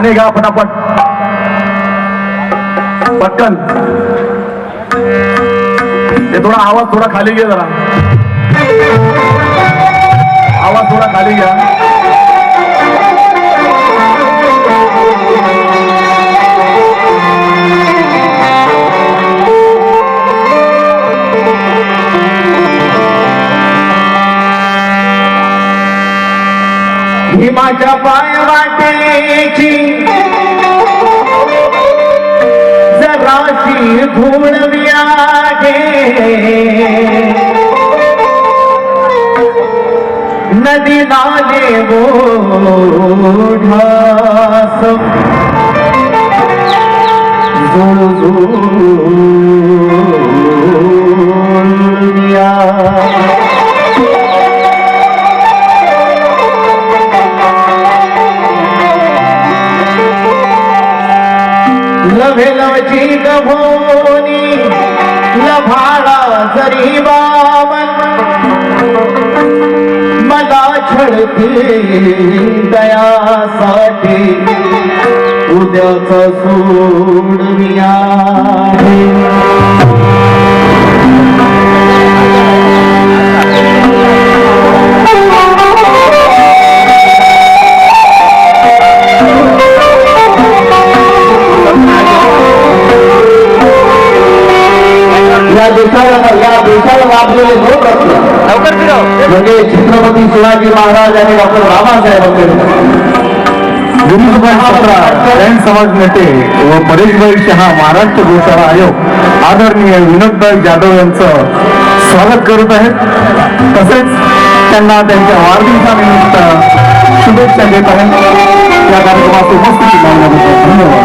गाणे गा पटापट पटकन. ते थोडा आवाज थोडा खाली घे जरा. आवाज थोडा खाली घ्या. भीमाच्या पाया वाटेची जराशी धूळ आहे नदी नाले ओढास जुळजुळया भोनी तुला भाळा जरी बावन मला छळती दयासाठी उद्याच सोडविया छत्रपती शिवाजी महाराज आणि डॉक्टर बाबासाहेब आंबेडकर गिरीशभाई सत्रा जैन समाज नेते व परेशभाई शहा महाराष्ट्र गोशाळा आयोग. आदरणीय विनोदभाई जाधव यांचं स्वागत करत आहेत. तसेच त्यांना त्यांच्या वाढदिवसानिमित्त शुभेच्छा देत आहेत. या कार्यक्रमात उपस्थिती लावल्याबद्दल धन्यवाद.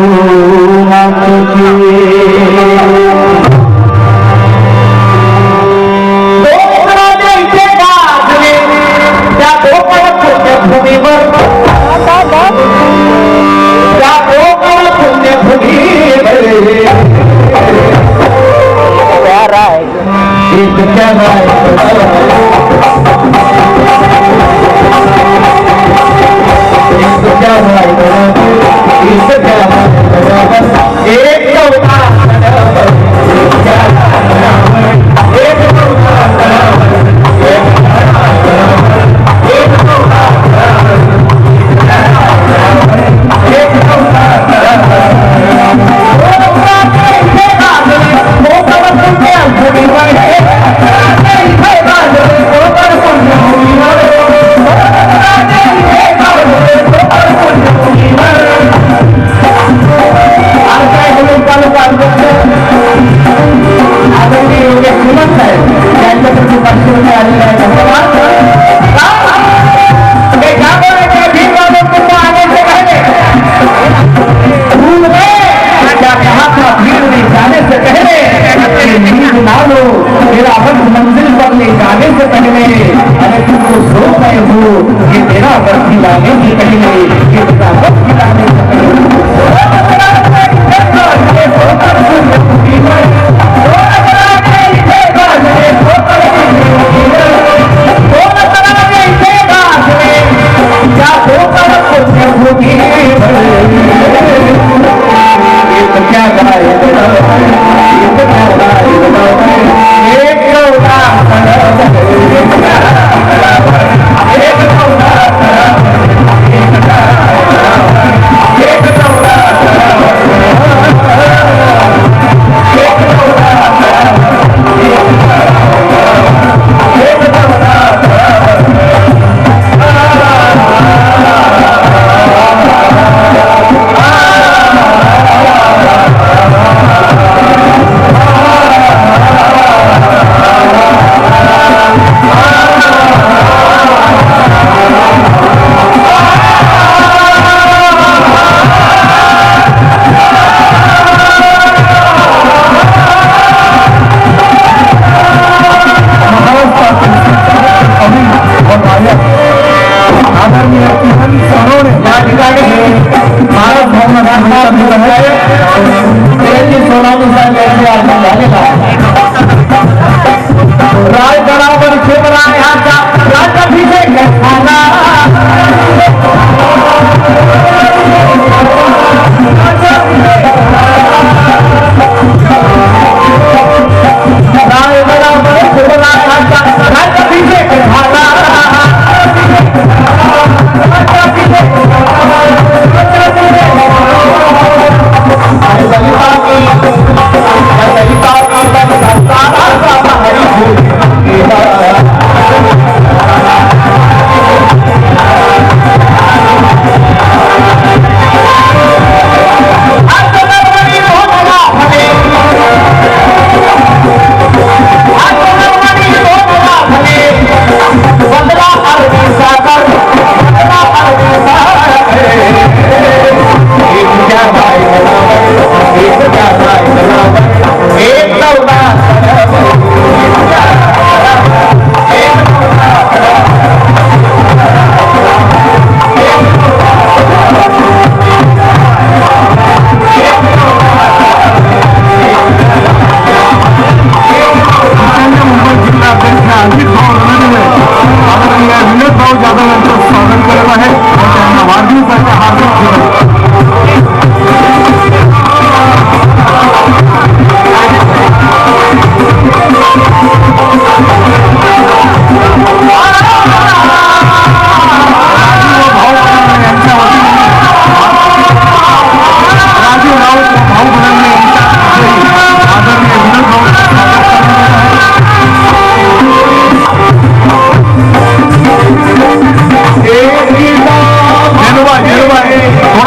क्या गाए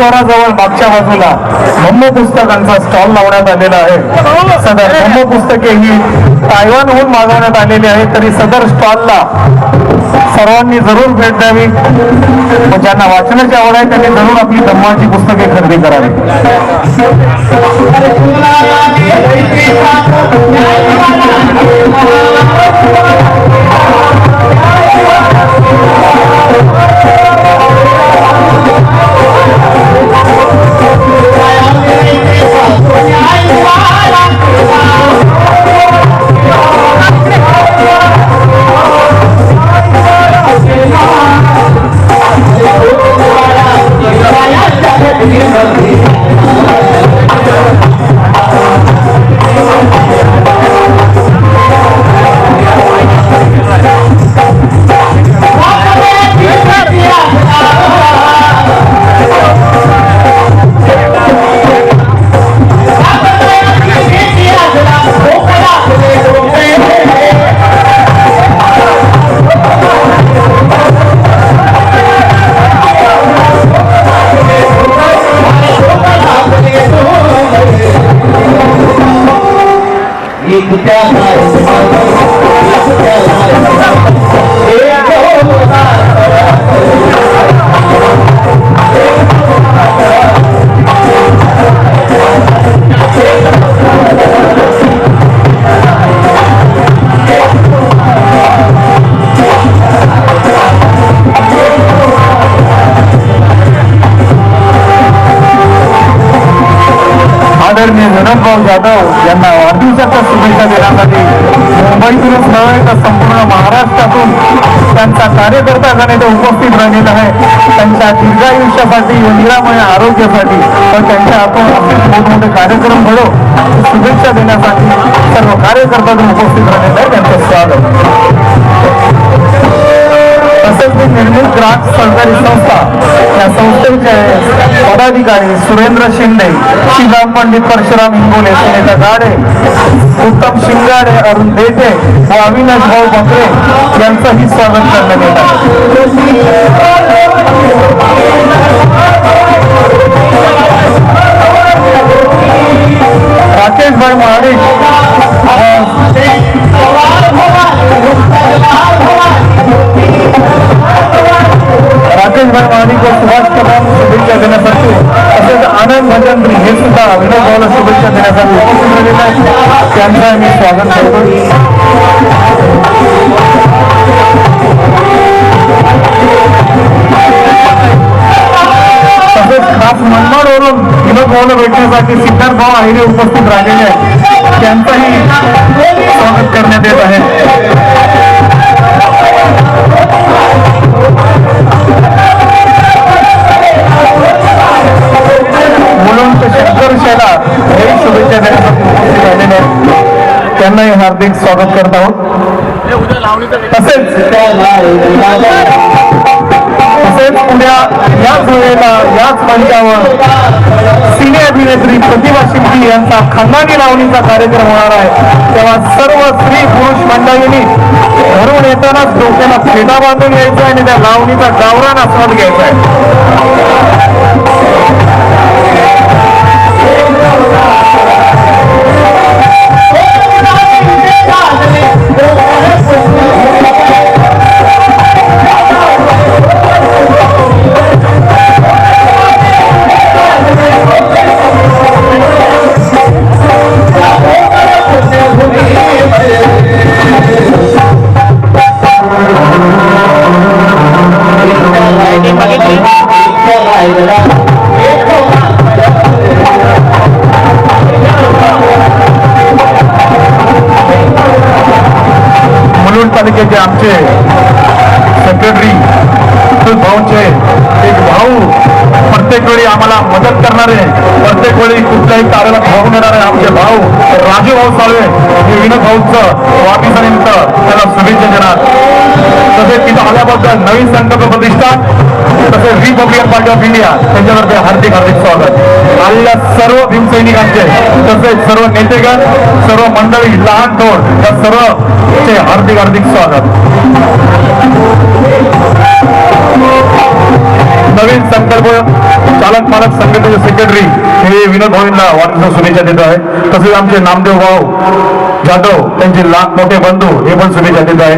प्रवेशद्वाराजवळ मागच्या बाजूला धम्म पुस्तकांचा स्टॉल लावण्यात आलेला आहे. सदर धम्म पुस्तके ही तायवानहून मागवण्यात आलेली आहेत तरी सदर स्टॉलला सर्वांनी जरूर भेट द्यावी. व ज्यांना वाचनाची आवड आहे त्यांनी जरूर आपली धम्माची पुस्तके खरेदी करावी. आदरणीय विनोदभाऊ जाधव त्यांचा कार्यकर्ता गण उपस्थित राहिलेला आहे. त्यांच्या दीर्घायुष्यासाठी व निरामय आरोग्यासाठी व त्यांच्या आपण मोठमोठे कार्यक्रम घडो शुभेच्छा देण्यासाठी सर्व कार्यकर्ता उपस्थित राहिलेले आहे. त्यांचं स्वागत. तसेच मी निर्मित ग्राहक सहकारी संस्था या संस्थेचे पदाधिकारी सुरेंद्र शिंदे श्रीराम पंडित परशुराम हिंगोले सुनीता गाडे उत्तम शिंगाडे अरुण देठे व अविनाश भाऊ बकरे यांचंही स्वागत करण्यात येत आहे. राकेश भाई भाऊ आहिरे उपस्थित राहिलेले आहेत. त्यांचंही स्वागत करण्यात येत आहे. मुलुंड शंकर शेला हे शुभेच्छा देण्यासाठी उपस्थित राहिलेले आहेत. त्यांनाही हार्दिक स्वागत करत आहोत. तसेच तसेच उद्या याच वेळेला याच मंचावर सिने अभिनेत्री प्रतिभा शिंपी यांचा खानदानी लावणीचा कार्यक्रम होणार आहे. तेव्हा सर्व स्त्री पुरुष मंडळींनी घरून येतानाच डोक्याला फेटा बांधून यायचा आणि त्या लावणीचा गावरान आस्वाद घ्यायचा आहे. जे आमचे सेक्रेटरी भाऊचे एक भाऊ प्रत्येक वेळी आम्हाला मदत करणारे प्रत्येक वेळी कुठल्याही कार्याला धावून येणारे आमचे भाऊ. म्हणजे राजू भाऊ साळवे हे विनोद भाऊचं वाढदिवसानिमित्त त्याला शुभेच्छा देणार. तसेच तिथं आल्याबद्दल नवीन संकल्प प्रतिष्ठान तसेच रिपब्लिकन पार्टी ऑफ इंडिया त्यांच्यातर्फे हार्दिक हार्दिक स्वागत. आलेल्या सर्व भीमसैनिकांचे तसेच सर्व नेतेगण सर्व मंडळी लहान थोड या सर्वचे हार्दिक हार्दिक स्वागत. नवीन संकल्प चालक मालक संघटनेचे सेक्रेटरी हे विनोद भावेंना वाढदिवस शुभेच्छा देत आहे. तसेच आमचे नामदेव भाऊ जाधव त्यांचे लाख मोठे बंधू हे पण शुभेच्छा देत आहे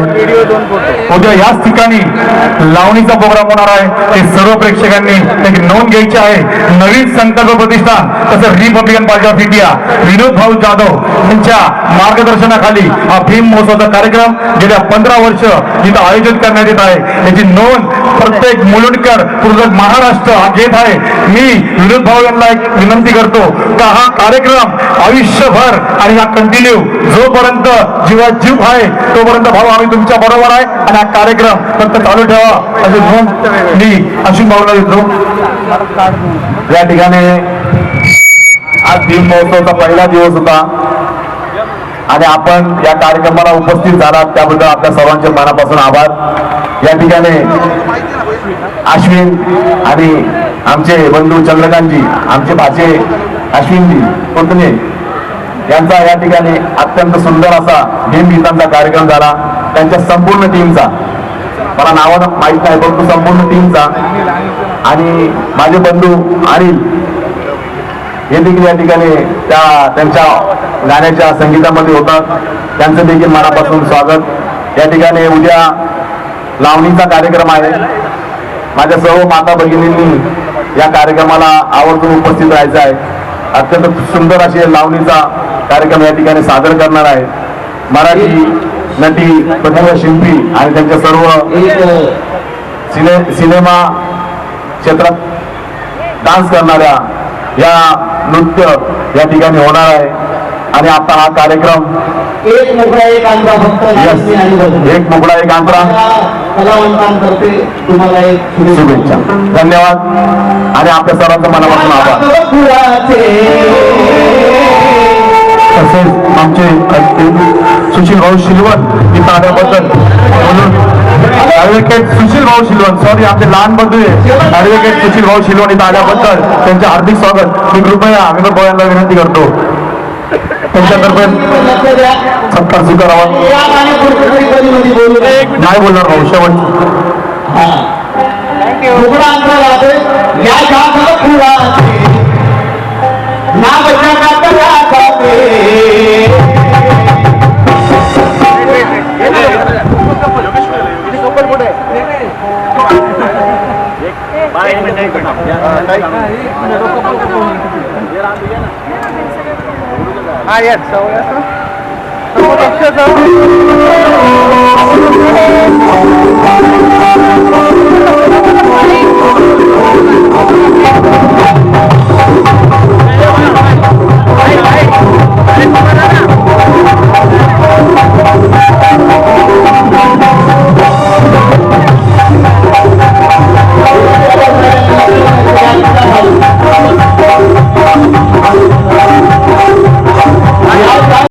उद्या याच ठिकाणी लावणीचा प्रोग्राम होणार आहे. ते सर्व प्रेक्षकांनी त्याची नोंद घ्यायची आहे. नवीन संकल्प प्रतिष्ठान तसंच republican party of India Vinod Bhau Jadhav यांच्या मार्गदर्शनाखाली हा भीम महोत्सवाचा कार्यक्रम गेल्या पंधरा वर्ष इथं आयोजित करण्यात येत आहे. याची नोंद प्रत्येक मुलुंडकर पूर्ण महाराष्ट्र हा घेत आहे. मी विनोद भाऊ यांना एक विनंती करतो का हा कार्यक्रम आयुष्यभर आणि हा कंटिन्यू जोपर्यंत जीवात जीव आहे तोपर्यंत भाऊ आम्ही तुमच्या बरोबर आहे आणि हा कार्यक्रम फक्त चालू ठेवा. अशी नोंद मी अश्विन भाऊला देतो. या ठिकाणी आज भीम महोत्सवचा पहिला दिवस होता. आणि आपण या कार्यक्रमाला उपस्थित झालात. त्याबद्दल आपल्या सर्वांचे मनापासून आभार. या ठिकाणी अश्विन आणि आमचे बंधू चंद्रकांतजी आमचे भाचे अश्विनजी पुतणे यांचा या ठिकाणी अत्यंत सुंदर असा भीमगीतांचा कार्यक्रम झाला. त्यांच्या संपूर्ण टीमचा मला नावं माहीत नाही परंतु संपूर्ण टीमचा आणि माझे बंधू अनिल हे देखील या ठिकाणी त्या त्यांच्या गाण्याच्या संगीतामध्ये होतात त्यांचं देखील मनापासून स्वागत. या ठिकाणी उद्या लावणीचा कार्यक्रम आहे. माझ्या सर्व माता भगिनींनी या कार्यक्रमाला आवर्जून उपस्थित राहायचं आहे. अत्यंत सुंदर अशी लावणीचा कार्यक्रम या ठिकाणी सादर करणार आहे. मराठी नटी प्रतिभा शिंपी आणि त्यांच्या सर्व सिने सिनेमा क्षेत्रात डान्स करणाऱ्या या नृत्य या ठिकाणी होणार आहे. आणि आता हा कार्यक्रम. एक मोकळा एक आंध्रा फक्त. एक मोकळा एक आंतरा कलावंतांतर्फे तुम्हाला एक शुभेच्छा. धन्यवाद. आणि आपल्या सर्वांचं मनापासून आभार. तसेच आमचे सुशील भाऊ शिलवत इथं आल्याबद्दल म्हणून ऍडव्होकेट सुशील भाऊ शिलवण सॉरी आमचे लहान बंधू आहे. ऍडव्होकेट सुशील भाऊ शिलवण इथं आल्याबद्दल त्यांचे हार्दिक स्वागत. मी कृपया आम्ही भाऊ यांना विनंती करतो. द्या सत्कार स्वीकारावा नाही बोलणार भाऊ शेवट दुसरा अंतर А, нет, целый это. Ну, вот все